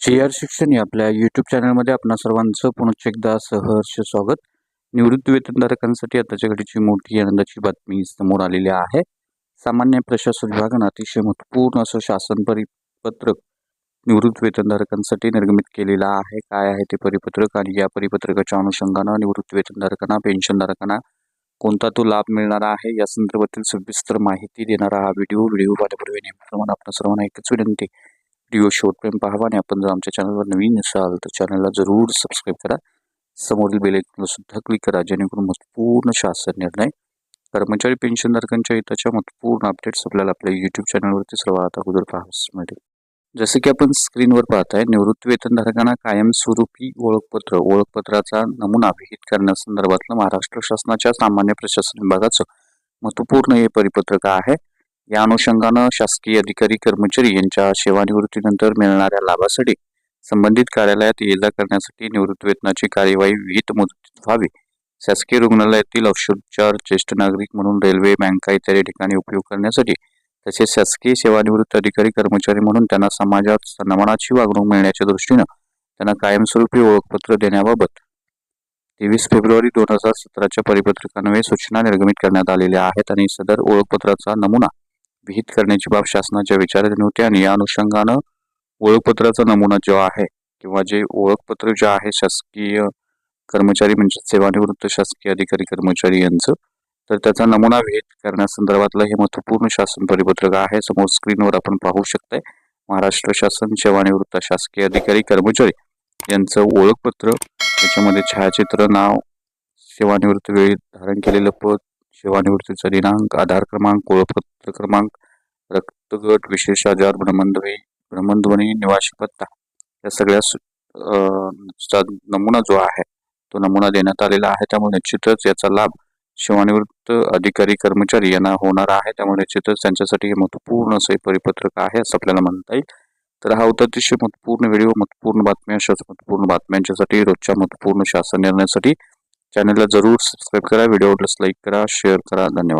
जे आर शिक्षण या आपल्या यूट्यूब चॅनलमध्ये आपणा सर्वांचं पुन्हा एकदा सहर्ष स्वागत. निवृत्त वेतनधारकांसाठी आताच्या घडीची मोठी आनंदाची बातमी समोर आलेली आहे. सामान्य प्रशासन विभागानं अतिशय महत्त्वपूर्ण असं शासन परिपत्रक निवृत्त वेतनधारकांसाठी निर्गमित केलेलं आहे. काय आहे ते परिपत्रक? आणि या परिपत्रकाच्या अनुषंगानं निवृत्त वेतनधारकांना पेन्शनधारकांना कोणता तो लाभ मिळणार आहे? या संदर्भातील सविस्तर माहिती देणारा हा व्हिडिओ व्हिडिओ पाहण्यापूर्वी नेहमीप्रमाणे आपल्या सर्वांना एकच विनंती व्हिडिओ शेवटपर्यंत पाहावा आणि आपण जर आमच्या चॅनलवर नवीन असाल तर चॅनलला जरूर सबस्क्राईब करा. समोरील बेलेकला सुद्धा क्लिक करा जेणेकरून महत्त्वपूर्ण शासन निर्णय कर्मचारी पेन्शनधारकांच्या हिताच्या महत्त्वपूर्ण अपडेट्स आपल्याला आपल्या यूट्यूब चॅनलवरती सर्वात अगोदर पाहावस मिळेल. जसं की आपण स्क्रीनवर पाहताय निवृत्त वेतनधारकांना कायमस्वरूपी ओळखपत्र ओळखपत्राचा नमुना विहित करण्यासंदर्भातलं महाराष्ट्र शासनाच्या सामान्य प्रशासन विभागाचं महत्त्वपूर्ण हे परिपत्रक आहे. या अनुषंगानं शासकीय अधिकारी कर्मचारी यांच्या सेवानिवृत्तीनंतर मिळणाऱ्या लाभासाठी संबंधित कार्यालयात ये जा करण्यासाठी निवृत्त वेतनाची कार्यवाही विहित मुदतीत व्हावी. शासकीय रुग्णालयातील औषधोपचार ज्येष्ठ नागरिक म्हणून रेल्वे बँका इत्यादी ठिकाणी उपयोग करण्यासाठी तसेच शासकीय सेवानिवृत्त अधिकारी कर्मचारी म्हणून त्यांना समाजात सन्मानाची वागणूक मिळण्याच्या दृष्टीनं त्यांना कायमस्वरूपी ओळखपत्र देण्याबाबत तेवीस फेब्रुवारी दोन हजार सतराच्या परिपत्रकान्वये सूचना निर्गमित करण्यात आलेल्या आहेत आणि सदर ओळखपत्राचा नमुना विहित करण्याची बाब शासनाच्या विचारात होती आणि या अनुषंगानं ओळखपत्राचा नमुना जो आहे किंवा जे ओळखपत्र जे आहे शासकीय कर्मचारी म्हणजे सेवानिवृत्त शासकीय अधिकारी कर्मचारी यांचं तर त्याचा नमुना विहित करण्यासंदर्भातलं हे महत्त्वपूर्ण शासन परिपत्रक आहे. समोर स्क्रीनवर आपण पाहू शकताय महाराष्ट्र शासन सेवानिवृत्त शासकीय अधिकारी कर्मचारी यांचं ओळखपत्र. त्याच्यामध्ये छायाचित्र नाव सेवानिवृत्त वेळी धारण केलेलं पद सेवानिवृत्तीचा दिनांक आधार क्रमांक ओळखपत्र क्रमांक रक्तगट विशेष आजार भ्रमणध्वनी भ्रमणध्वनी निवासी पत्ता. या सगळ्या चा नमुना जो आहे तो नमुना देण्यात आलेला आहे. त्यामुळे निश्चितच याचा लाभ सेवानिवृत्त अधिकारी कर्मचारी यांना होणार आहे. त्यामुळे निश्चितच त्यांच्यासाठी हे महत्त्वपूर्ण असं परिपत्रक आहे असं आपल्याला म्हणता येईल. तर हा होता अतिशय महत्त्वपूर्ण व्हिडिओ महत्त्वपूर्ण बातम्या अशाच महत्त्वपूर्ण बातम्यांच्यासाठी रोजच्या महत्त्वपूर्ण शासन निर्णयासाठी चॅनलला जरूर सबस्क्राईब करा. व्हिडिओ लाईक करा शेअर करा. धन्यवाद.